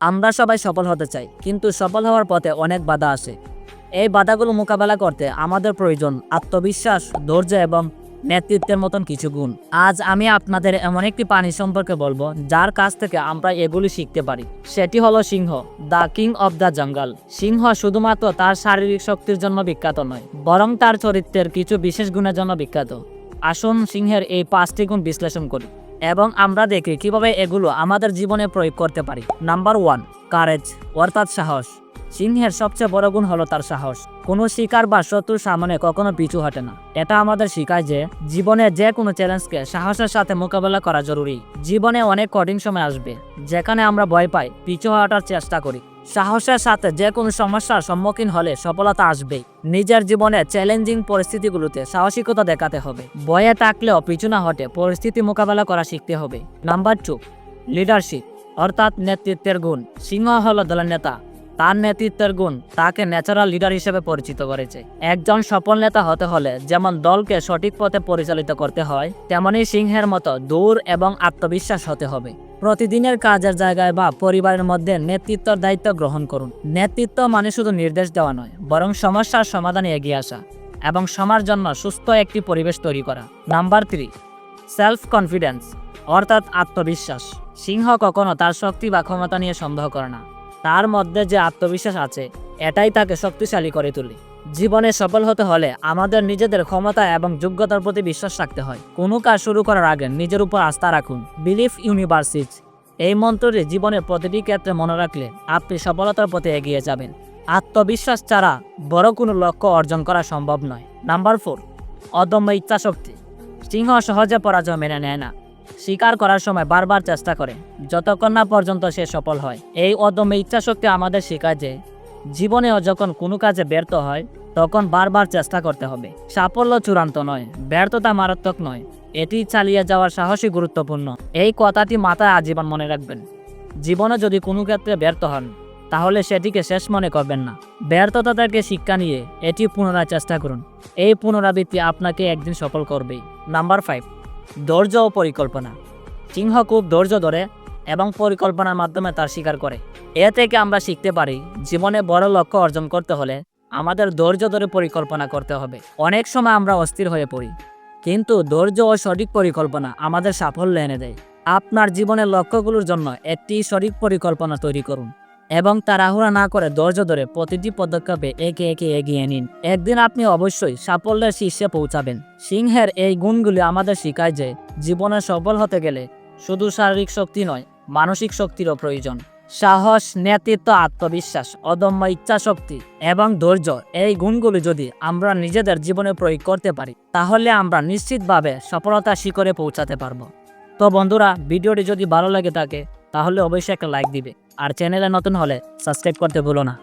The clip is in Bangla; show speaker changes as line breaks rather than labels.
আমরা সবাই সফল হতে চাই, কিন্তু সফল হওয়ার পথে অনেক বাধা আসে এই বাধাগুলো মোকাবেলা করতে আমাদের প্রয়োজন আত্মবিশ্বাস, ধৈর্য এবং নেতৃত্বের মতন কিছু গুণ। আজ আমি আপনাদের এমন একটি প্রাণী সম্পর্কে বলব, যার কাছ থেকে আমরা এগুলি শিখতে পারি। সেটি হলো সিংহ, the king of the jungle. সিংহ শুধুমাত্র তার শারীরিক শক্তির জন্য বিখ্যাত নয়, বরং তার চরিত্রের কিছু বিশেষ গুণের জন্য বিখ্যাত। আসুন সিংহের এই পাঁচটি গুণ বিশ্লেষণ করি। এবং আমরা দেখি কীভাবে এগুলো আমাদের জীবনে প্রয়োগ করতে পারি। নাম্বার ওয়ান কারেজ অর্থাৎ সাহস। সিংহের সবচেয়ে বড় গুণ হলো তার সাহস। কোনো শিকার বা শত্রুর সামনে কখনো পিছু হটে না। এটা আমাদের শেখায় যে জীবনে যে কোনো চ্যালেঞ্জকে সাহসের সাথে মোকাবেলা করা জরুরি। জীবনে অনেক কঠিন সময় আসবে, যেখানে আমরা ভয় পাই, পিছু হটার চেষ্টা করি। সাহসের সাথে যে কোনো সমস্যার সম্মুখীন হলে সফলতা আসবেই। নিজের জীবনে চ্যালেঞ্জিং পরিস্থিতিগুলোতে সাহসিকতা দেখাতে হবে। বয়ে থাকলেও পিছু না হটে পরিস্থিতি মোকাবেলা করা শিখতে হবে। নাম্বার টু লিডারশিপ অর্থাৎ নেতৃত্বের গুণ। সিংহ হল দলের নেতা। তার নেতৃত্বের গুণ তাকে ন্যাচারাল লিডার হিসেবে পরিচিত করেছে। একজন সফল নেতা হতে হলে যেমন দলকে সঠিক পথে পরিচালিত করতে হয়, তেমনি সিংহের মতো দূর এবং আত্মবিশ্বাস হতে হবে। প্রতিদিনের কাজের জায়গায় বা পরিবারের মধ্যে নেতৃত্বের দায়িত্ব গ্রহণ করুন। নেতৃত্ব মানে শুধু নির্দেশ দেওয়া নয়, বরং সমস্যার সমাধানে এগিয়ে আসা এবং সমাজ জন্য সুস্থ একটি পরিবেশ তৈরি করা। নাম্বার থ্রি সেলফ কনফিডেন্স অর্থাৎ আত্মবিশ্বাস। সিংহ কখনো তার শক্তি বা ক্ষমতা নিয়ে সন্দেহ করে না। তার মধ্যে যে আত্মবিশ্বাস আছে, এটাই তাকে শক্তিশালী করে তোলে। জীবনে সফল হতে হলে আমাদের নিজেদের ক্ষমতা এবং যোগ্যতার প্রতি বিশ্বাস রাখতে হয়। কোনো কাজ শুরু করার আগে নিজের উপর আস্থা রাখুন। বিলিফ ইউনিভার্সিটি এই মন্ত্রটি জীবনের প্রতিটি ক্ষেত্রে মনে রাখলে আপনি সফলতার পথে এগিয়ে যাবেন। আত্মবিশ্বাস ছাড়া বড় কোনো লক্ষ্য অর্জন করা সম্ভব নয়। নাম্বার ফোর অদম্য ইচ্ছাশক্তি। সিংহ সহজে পরাজয় মেনে নেয় না। স্বীকার করার সময় বারবার চেষ্টা করে, যতক্ষণ না পর্যন্ত সে সফল হয়। এই অদম্য ইচ্ছাশক্তি আমাদের শেখায় যে, জীবনেও যখন কোনো কাজে ব্যর্থ হয়, তখন বারবার চেষ্টা করতে হবে। সাফল্য চূড়ান্ত নয়, ব্যর্থতা মারাত্মক নয়, এটি চালিয়ে যাওয়ার সাহসী গুরুত্বপূর্ণ। এই কথাটি মাথায় আজীবন মনে রাখবেন। জীবনে যদি কোনো ক্ষেত্রে ব্যর্থ হন, তাহলে সেটিকে শেষ মনে করবেন না। ব্যর্থতা থেকে শিক্ষা নিয়ে এটি পুনরায় চেষ্টা করুন। এই পুনরাবৃত্তি আপনাকে একদিন সফল করবেই। নাম্বার ফাইভ ধৈর্য ও পরিকল্পনা। সিংহ খুব ধৈর্য ধরে এবং পরিকল্পনার মাধ্যমে তার স্বীকার করে। এ থেকে আমরা শিখতে পারি, জীবনে বড় লক্ষ্য অর্জন করতে হলে আমাদের ধৈর্য ধরে পরিকল্পনা করতে হবে। অনেক সময় আমরা অস্থির হয়ে পড়ি, কিন্তু ধৈর্য ও সঠিক পরিকল্পনা আমাদের সাফল্য এনে দেয়। আপনার জীবনের লক্ষ্যগুলোর জন্য একটি সঠিক পরিকল্পনা তৈরি করুন। এবং তাড়াহুড়া না করে ধৈর্য ধরে প্রতিটি পদক্ষেপে একে একে এগিয়ে নিন। একদিন আপনি অবশ্যই সাফল্যের শীর্ষে পৌঁছাবেন। সিংহের এই গুণগুলি আমাদের শেখায় যে, জীবনে সফল হতে গেলে শুধু শারীরিক শক্তি নয়, মানসিক শক্তিরও প্রয়োজন। সাহস, নেতৃত্ব, আত্মবিশ্বাস, অদম্য ইচ্ছাশক্তি এবং ধৈর্য এই গুণগুলি যদি আমরা নিজেদের জীবনে প্রয়োগ করতে পারি, তাহলে আমরা নিশ্চিতভাবে সফলতা শিখরে পৌঁছাতে পারব। তো বন্ধুরা, ভিডিওটি যদি ভালো লাগে থাকে তাহলে অবশ্যই একটা লাইক দিবে। আর চ্যানেলে নতুন হলে সাবস্ক্রাইব করতে ভুলো না।